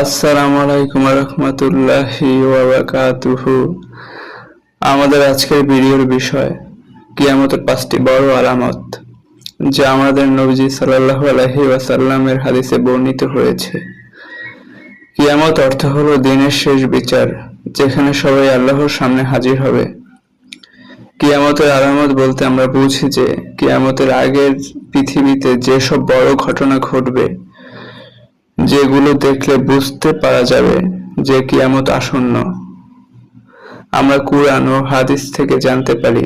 আসসালামু আলাইকুম রহমতুল্লাহি আমাদের আজকের ভিডিওর বিষয়, কিয়ামতের পাঁচটি বড় আলামত, যা আমাদের নবজি সাল্লাল্লাহু আলাইহি ওয়াসাল্লামের হাদিসে বর্ণিত হয়েছে। কিয়ামত অর্থ হলো দিনের শেষ বিচার, যেখানে সবাই আল্লাহর সামনে হাজির হবে। কিয়ামতের আলামত বলতে আমরা বুঝি যে, কিয়ামতের আগের পৃথিবীতে যেসব বড় ঘটনা ঘটবে যেগুলো দেখলে বুঝতে পারা যাবে যে কিয়ামত আসন্ন। আমরা কুরআন ও হাদিস থেকে জানতে পারি,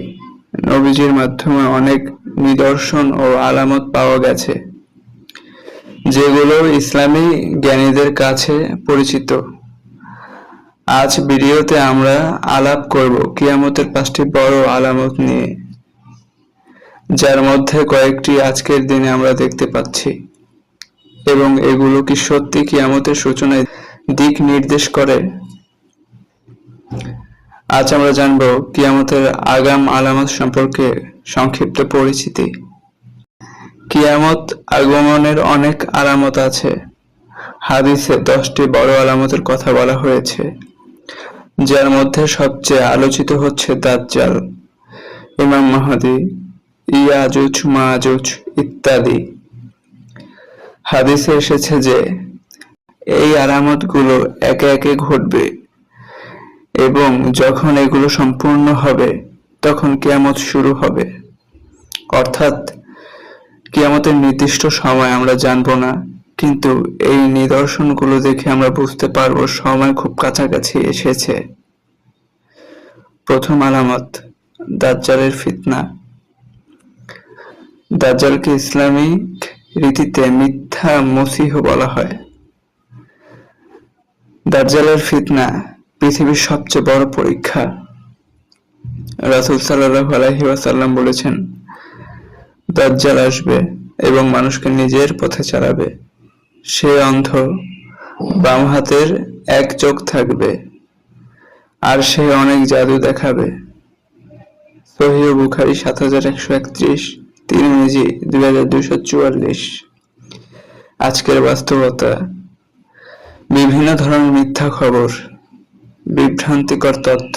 নবীজির মাধ্যমে অনেক নিদর্শন ও আলামত পাওয়া গেছে, যেগুলো ইসলামী জ্ঞানীদের কাছে পরিচিত। আজ ভিডিওতে আমরা আলাপ করব কিয়ামতের পাঁচটি বড় আলামত নিয়ে, যার মধ্যে কয়েকটি আজকের দিনে আমরা দেখতে পাচ্ছি। এবং এগুলো কি সত্যি কিয়ামতের সূচনায় দিক নির্দেশ করে? আজ আমরা জানব কিয়ামতের আগাম আলামত সম্পর্কে সংক্ষিপ্ত পরিচিতি। কিয়ামত আগমনের অনেক আলামত আছে। হাদিসে দশটি বড় আলামতের কথা বলা হয়েছে, যার মধ্যে সবচেয়ে আলোচিত হচ্ছে দাজ্জাল, ইমাম মাহাদি, ইয়াজুজ, মাজুজ ইত্যাদি। হাদিসে এসেছে যে, এই আলামতগুলো একে একে ঘটবে এবং যখন এগুলো সম্পূর্ণ হবে, তখন কিয়ামত শুরু হবে। অর্থাৎ, কিয়ামতের নির্দিষ্ট সময় আমরা জানব না, কিন্তু এই নিদর্শনগুলো দেখে আমরা বুঝতে পারব সময় খুব কাছাকাছি এসেছে। প্রথম আলামত, দাজ্জালের ফিতনা। দাজ্জালকে ইসলামিক রীতিতে মিথ্যা মসিহ বলা হয়। দাজ্জালের ফিতনা পৃথিবীর সবচেয়ে বড় পরীক্ষা। রাসুল সাল্লাহ আলহি ওয়াসাল্লাম বলেছেন, দাজ্জাল আসবে এবং মানুষকে নিজের পথে চালাবে। সে অন্ধ, বাম হাতের এক চোখ থাকবে, আর সে অনেক জাদু দেখাবে। সহিহ বুখারি সাত হাজার একশো একত্রিশ। তিরমিজি, দুই হাজার দুইশো চুয়াল্লিশ। আজকের বাস্তবতা, বিভিন্ন ধরনের মিথ্যা খবর, বিভ্রান্তিকর তথ্য,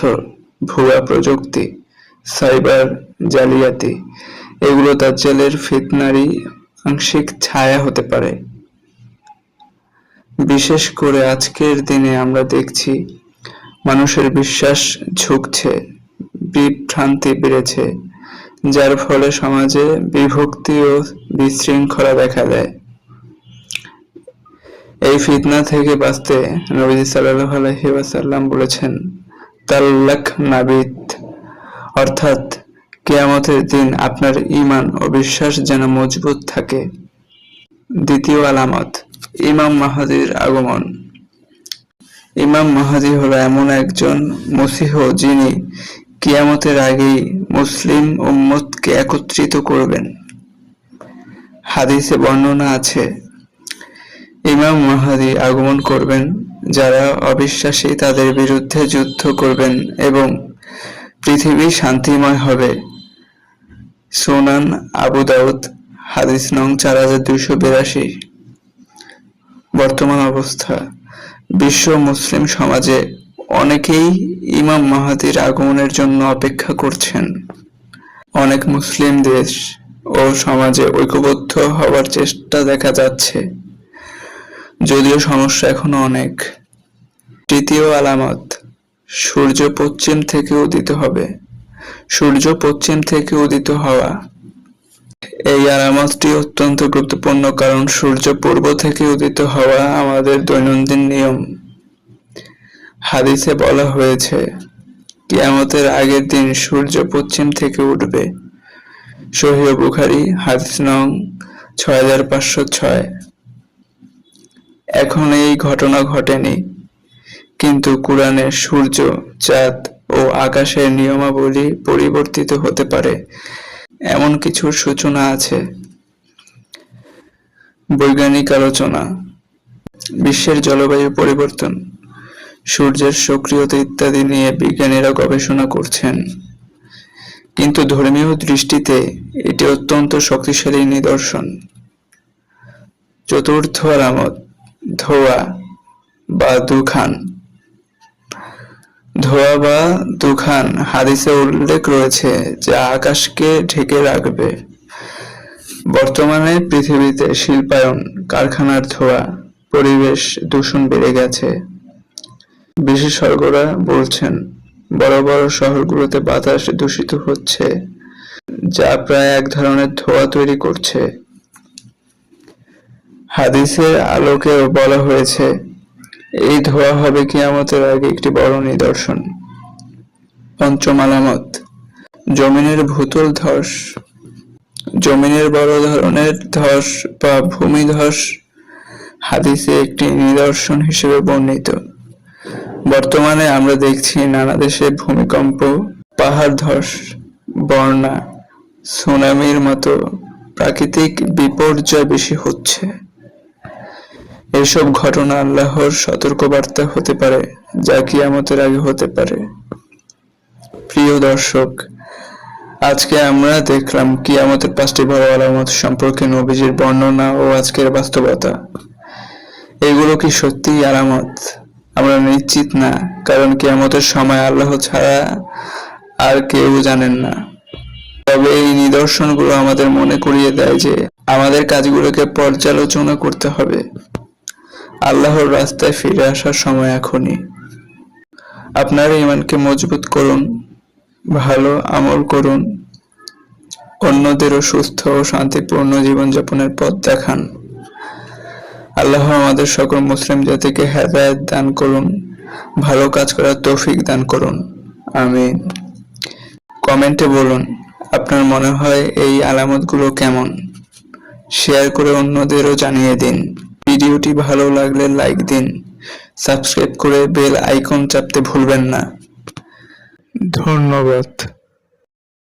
ভুয়া প্রযুক্তি, সাইবার জালিয়াতি, এগুলো তার দাজ্জালের ফিতনারই আংশিক ছায়া হতে পারে। বিশেষ করে আজকের দিনে আমরা দেখছি, মানুষের বিশ্বাস ঝুঁকছে, বিভ্রান্তি বেড়েছে যার ফলে সমাজে বিভক্তি ও বিশৃঙ্খলা দেখা দেয়। এই ফিতনা থেকে বাঁচতে নবীজি সাল্লাল্লাহু আলাইহি ওয়াসাল্লাম বলেছেন, তাল্লাক নাবিত। অর্থাৎ, কিয়ামতের দিন আপনার ঈমান ও বিশ্বাস যেন মজবুত থাকে। দ্বিতীয় আলামত, ইমাম মাহাদির আগমন। ইমাম মাহাদি হলো এমন একজন মসিহ যিনি কিয়ামতের আগেই মুসলিম উম্মতকে একত্রিত করবেন। হাদিসে বর্ণনা আছে, ইমাম মাহাদি আগমন করবেন, যারা অবিশ্বাসী তাদের বিরুদ্ধে যুদ্ধ করবেন এবং পৃথিবী শান্তিময় হবে। সোনান আবু দাউদ, হাদিস নং চার হাজার দুইশো বিরাশি। বর্তমান অবস্থা, বিশ্ব মুসলিম সমাজে অনেকেই ইমাম মাহাদির আগমনের জন্য অপেক্ষা করছেন। অনেক মুসলিম দেশ ও সমাজে ঐক্যবদ্ধ হওয়ার চেষ্টা দেখা যাচ্ছে। যদিও সমস্যা এখনও অনেক। তৃতীয় আলামত, সূর্য পশ্চিম থেকে উদিত হবে। সূর্য পশ্চিম থেকে উদিত হওয়া। এই আলামতটি অত্যন্ত গুরুত্বপূর্ণ কারণ সূর্য পূর্ব থেকে উদিত হওয়া আমাদের দৈনন্দিন নিয়ম। হাদিসে বলা হয়েছে, কিয়ামতের আগের দিন সূর্য পশ্চিম থেকে উঠবে। সহিহ বুখারি, হাদিস নং ছয় হাজার পাঁচশো ছয়। এখন এই ঘটনা ঘটেনি, কিন্তু কোরআনে সূর্য, চাঁদ ও আকাশের নিয়মাবলী পরিবর্তিত হতে পারে, এমন কিছুর সূচনা আছে। বৈজ্ঞানিক আলোচনা, বিশ্বের জলবায়ু পরিবর্তন। সূর্যের সক্রিয়তা ইত্যাদি নিয়ে বিজ্ঞানীরা গবেষণা করছেন। কিন্তু ধর্মীয় দৃষ্টিতে এটি অত্যন্ত শক্তিশালী নিদর্শন। চতুর্থ আলামত, ধোয়া বা দুখান। ধোয়া বা দুখান হাদিসে উল্লেখ রয়েছে যা আকাশকে ঢেকে রাখবে। বর্তমানে পৃথিবীতে শিল্পায়ন, কারখানার ধোঁয়া, পরিবেশ দূষণ বেড়ে গেছে। বিশেষজ্ঞরা বলছেন, বড় বড় শহরগুলোতে বাতাস দূষিত হচ্ছে, যা প্রায় এক ধরনের ধোঁয়া তৈরি করছে। হাদিসের আলোকেও বলা হয়েছে, এই ধোঁয়া হবে কিয়ামতের আগে একটি বড় নিদর্শন। পঞ্চম আলামত, জমিনের ভূতল ধস। জমিনের বড় ধরনের ধস বা ভূমিধস হাদিসে একটি নিদর্শন হিসেবে বর্ণিত। বর্তমানে আমরা দেখছি নানা দেশে ভূমিকম্প, পাহাড় ধস, বন্যা, সুনামির মতো প্রাকৃতিক বিপর্যয় বেশি হচ্ছে। এসব ঘটনা আল্লাহর সতর্কবার্তা হতে পারে, যা কিয়ামতের আগে হতে পারে। প্রিয় দর্শক, আজকে আমরা দেখলাম কিয়ামতের পাঁচটি বড় আলামত সম্পর্কে নবীজির বর্ণনা ও আজকের বাস্তবতা। এগুলো কি সত্যিই আলামত? আমরা নিশ্চিত না, কারণ কিয়ামতের সময় আল্লাহ ছাড়া আর কেউ জানেন না। তবে এই নিদর্শনগুলো আমাদের মনে করিয়ে দেয় যে আমাদের কাজগুলোকে পর্যালোচনা করতে হবে। আল্লাহর রাস্তায় ফিরে আসার সময় এখনই। আপনার ইমানকে মজবুত করুন, ভালো আমল করুন, অন্যদেরও সুস্থ ও শান্তিপূর্ণ জীবনযাপনের পথ দেখান। আল্লাহ আমাদের সকল মুসলিম জাতিকে হেদায়েত দান করুন, ভালো কাজ করার তৌফিক দান করুন। আমি কমেন্টে বলুন, আপনার মনে হয় এই আলামতগুলো কেমন? শেয়ার করে অন্যদেরও জানিয়ে দিন। ভিডিওটি ভালো লাগলে লাইক দিন। সাবস্ক্রাইব করে বেল আইকন চাপতে ভুলবেন না। ধন্যবাদ।